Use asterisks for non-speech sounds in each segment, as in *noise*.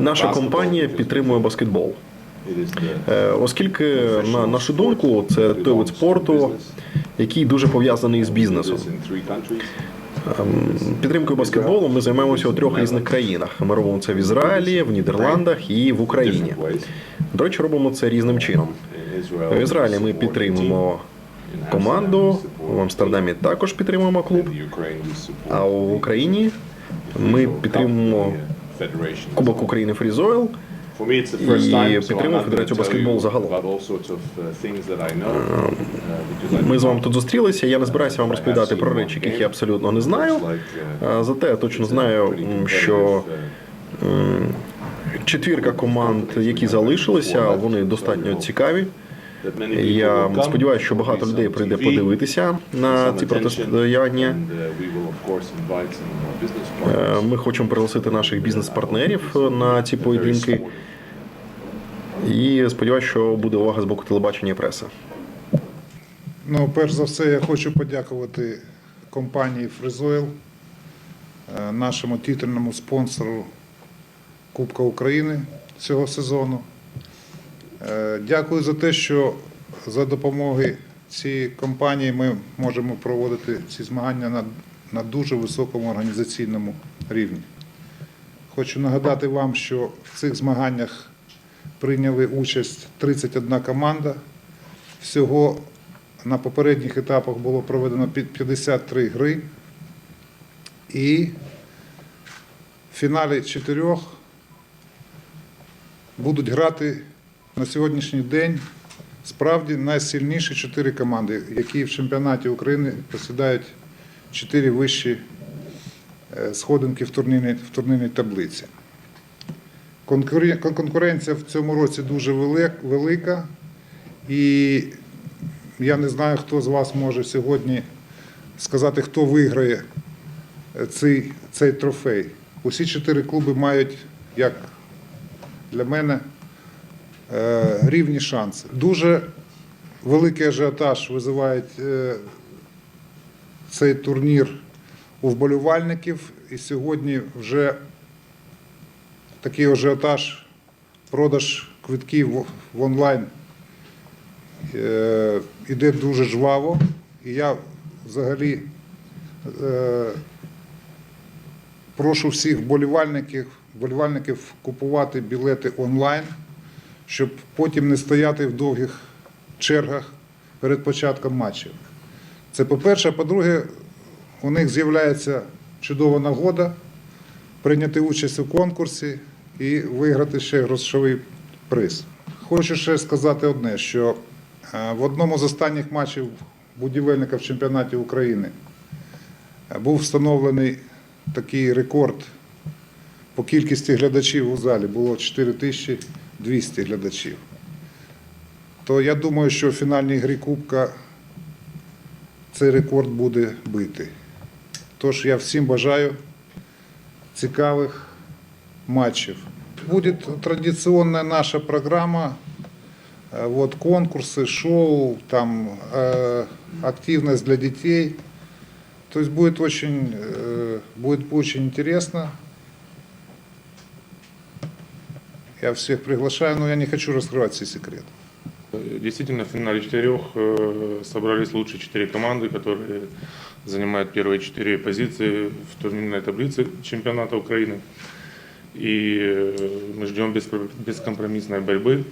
Наша компанія підтримує баскетбол. Е, Оскільки, на нашу думку, це той вид спорту, який дуже пов'язаний з бізнесом. Ем, Підтримкою баскетболу ми займаємося у трьох різних країнах. Ми робимо це в Ізраїлі, в Нідерландах і в Україні. До речі, робимо це різним чином. В Ізраїлі ми підтримуємо команду, в Амстердамі також підтримуємо клуб. А в Україні ми підтримуємо. Кубок України Фрізойл. І not Федерацію баскетболу загалом. uh, know, uh, Ми з вами тут зустрілися. Я не збираюся вам розповідати про речі, яких я абсолютно не знаю. Uh, А, Зате я точно знаю, що четвірка команд, які залишилися, вони достатньо цікаві. Я сподіваюся, що багато людей прийде подивитися на ці протистояння. Uh, Е. Ми хочемо пригласити наших бізнес-партнерів на ці поєдинки. І сподіваюся, що буде увага з боку телебачення і преси. Ну, перш за все, я хочу подякувати компанії Фризойл, е, нашому титульному спонсору Кубка України цього сезону. Е, Дякую за те, що за допомогою цієї компанії ми можемо проводити ці змагання на, на дуже високому організаційному рівні. Хочу нагадати вам, що в цих змаганнях прийняли участь 31 команда. Всього на попередніх етапах було проведено 53 гри. І в фіналі чотирьох будуть грати на сьогоднішній день справді найсильніші чотири команди, які в чемпіонаті України посідають чотири вищі е, сходинки в турнірній, в турнірній таблиці. Конкурен- Конкуренція в цьому році дуже велика. І я не знаю, хто з вас може сьогодні сказати, хто виграє е, цей, цей трофей. Усі чотири клуби мають, як для мене, е, рівні шанси. Дуже великий ажіотаж визиває е, цей турнір у вболівальників. І сьогодні вже такий ажіотаж, продаж квитків в- онлайн е, іде дуже жваво. І я взагалі е, прошу всіх вболівальників, вболівальників купувати білети онлайн, щоб потім не стояти в довгих чергах перед початком матчів. Це по-перше, по-друге, у них з'являється чудова нагода прийняти участь у конкурсі і виграти ще грошовий приз. Хочу ще сказати одне, що е, в одному з останніх матчів будівельника в чемпіонаті України е, був встановлений такий рекорд по кількості глядачів у залі. Було 4200 глядачів. То я думаю, що в фінальній грі Кубка цей рекорд буде битий. Тож я всім бажаю цікавих матчів. Будет традиционная наша программа, э, вот конкурсы, шоу, там э, активность для детей. То есть будет очень, э, будет очень интересно. Я всех приглашаю, но я не хочу раскрывать все секреты. Действительно, в финале четырех э, собрались лучшие четыре команды, которые занимают первые четыре позиции в турнирной таблице чемпионата Украины. И э, мы ждем беспро- бескомпромиссной борьбы.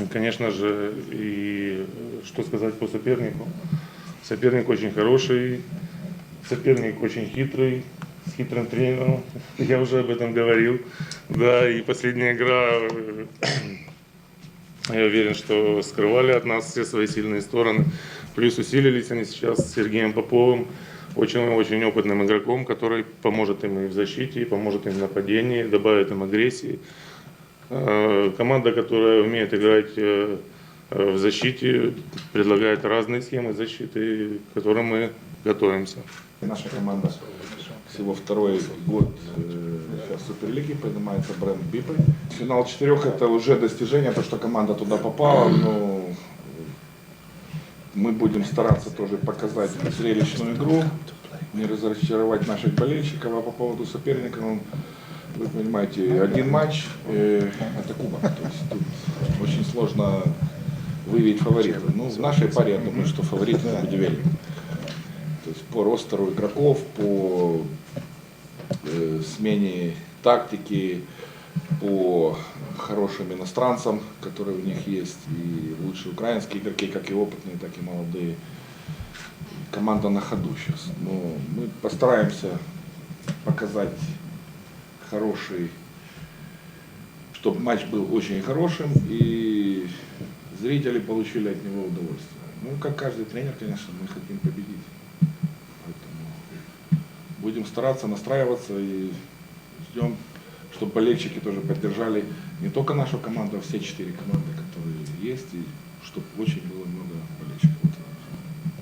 И, конечно же, и э, что сказать по сопернику. Соперник очень хороший, соперник очень хитрый, с хитрым тренером. *laughs* Я уже об этом говорил. Да, и последняя игра э, я уверен, что скрывали от нас все свои сильные стороны. Плюс усилились они сейчас с Сергеем Поповым, очень-очень опытным игроком, который поможет им и в защите, и поможет им в нападении, добавит им агрессии. Э, Команда, которая умеет играть э, э, в защите, предлагает разные схемы защиты, к которым мы готовимся. Наша команда всего второй год э, Суперлиге поднимается бренд Бипы. Финал четырех это уже достижение, то, что команда туда попала. Ну, мы будем стараться тоже показать зрелищную игру. не разочаровать наших болельщиков, а по поводу соперника, ну, вы понимаете, один матч э, это кубок, то есть тут очень сложно выявить фаворита. Ну, в нашей паре я думаю, что фаворит Будивель. То есть по ростеру игроков, по смене тактики, по хорошим иностранцам, которые у них есть, и лучшие украинские игроки, как и опытные, так и молодые. Команда на ходу сейчас. Но мы постараемся показать хороший, чтобы матч был очень хорошим и зрители получили от него удовольствие. Ну, как каждый тренер, конечно, мы хотим победить будем стараться настраиваться и ждем, чтобы болельщики тоже поддержали не только нашу команду, а все четыре команды, которые есть, и чтобы очень было много болельщиков.